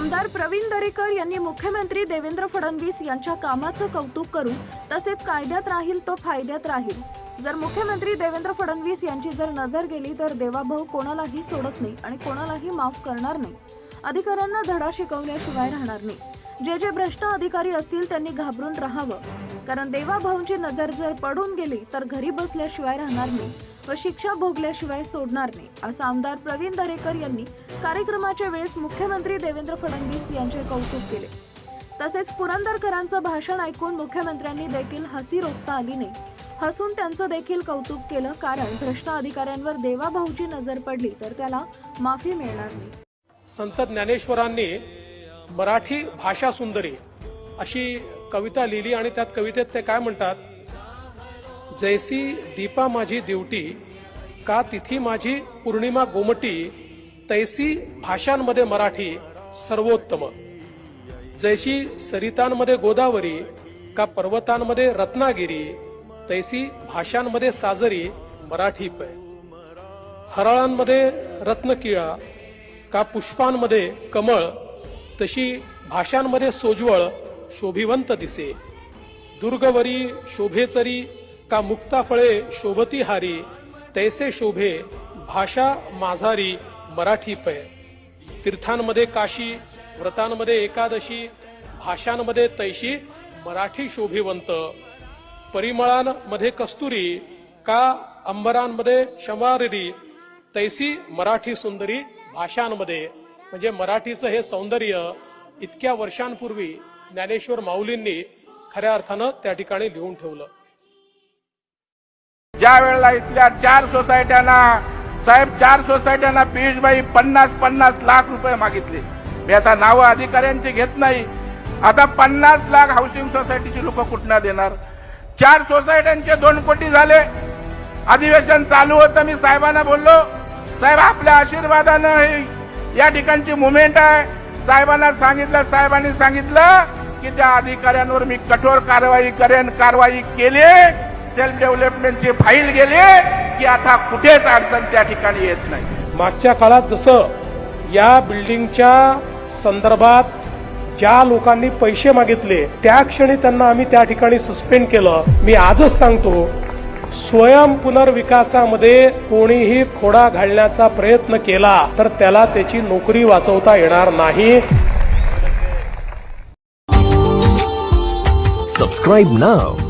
आमदार प्रवीण दरेकर यांनी मुख्यमंत्री देवेंद्र फडणवीस यांच्या कामाचं कौतुक करून तसेच कायद्यात राहील तो फायद्यात राहील. जर मुख्यमंत्री देवेंद्र फडणवीस यांची जर नजर गेली तर देवाभाऊ कोणालाही सोडत नाही आणि कोणालाही माफ करणार नाही. अधिकाऱ्यांना धडा शिकवल्याशिवाय राहणार नाही. जे जे भ्रष्ट अधिकारी असतील त्यांनी घाबरून राहावं. कारण देवाभाऊंची नजर जर पडून गेली तर घरी बसल्याशिवाय राहणार नाही. व शिक्षा भोगल्याशिवाय सोडणार नाही असं आमदार प्रवीण दरेकर यांनी कार्यक्रमाच्या वेळेस मुख्यमंत्री देवेंद्र फडणवीस यांचे कौतुक केले. तसेच पुरंदरकरांचं भाषण ऐकून मुख्यमंत्र्यांनी देखील हसी रोखता आली नाही. हसून त्यांचं देखील कौतुक केलं कारण भ्रष्ट अधिकाऱ्यांवर देवाभाऊची नजर पडली तर त्याला माफी मिळणार नाही. संत ज्ञानेश्वरांनी मराठी भाषा सुंदरी अशी कविता लिहिली आणि त्यात कवितेत ते काय म्हणतात? जैसी दीपा माझी दिवटी का तिथी माझी पूर्णिमा गोमटी तैसी भाषांमध्ये मराठी सर्वोत्तम. जैशी सरितांमध्ये गोदावरी का पर्वतांमध्ये रत्नागिरी तैसी भाषांमध्ये साजरी मराठी पै. हराळांमध्ये रत्नकिळा का पुष्पांमध्ये कमळ तशी भाषांमध्ये सोज्वळ शोभिवंत दिसे. दुर्गवरी शोभेचरी का मुक्ता फळे शोभती हारी तैसे शोभे भाषा माझारी मराठी पै. तीर्थांमध्ये काशी व्रतांमध्ये एकादशी भाषांमध्ये तैशी मराठी शोभिवंत. परिमळांमध्ये कस्तुरी का अंबरांमध्ये शंवाररी तैसी मराठी सुंदरी भाषांमध्ये. म्हणजे मराठीचं हे सौंदर्य इतक्या वर्षांपूर्वी ज्ञानेश्वर माऊलींनी खऱ्या अर्थानं त्या ठिकाणी लिहून ठेवलं. ज्या वेळेला इथल्या चार सोसायट्यांना साहेब चार सोसायट्यांना पियुषबाई पन्नास पन्नास लाख रुपये मागितले. मी आता नावं अधिकाऱ्यांची घेत नाही. आता पन्नास लाख हाऊसिंग सोसायटीची लोक कुठनं देणार? चार सोसायट्यांचे दोन कोटी झाले. अधिवेशन चालू होतं मी साहेबांना बोललो. साहेब आपल्या आशीर्वादानं हे या ठिकाणची मुवमेंट आहे. साहेबांना सांगितलं साहेबांनी सांगितलं की त्या अधिकाऱ्यांवर मी कठोर कारवाई करेन कारवाई केली. सेल्फ डेव्हलपमेंटची फाईल गेली की आता कुठेच अडचण त्या ठिकाणी येत नाही. मागच्या काळात जसं या बिल्डिंगच्या संदर्भात ज्या लोकांनी पैसे मागितले त्या क्षणी त्यांना आम्ही त्या ठिकाणी सस्पेंड केलं. मी आजच सांगतो स्वयं पुनर्विकासामध्ये कोणीही खोडा घालण्याचा प्रयत्न केला तर त्याला त्याची नोकरी वाचवता येणार नाही. Subscribe now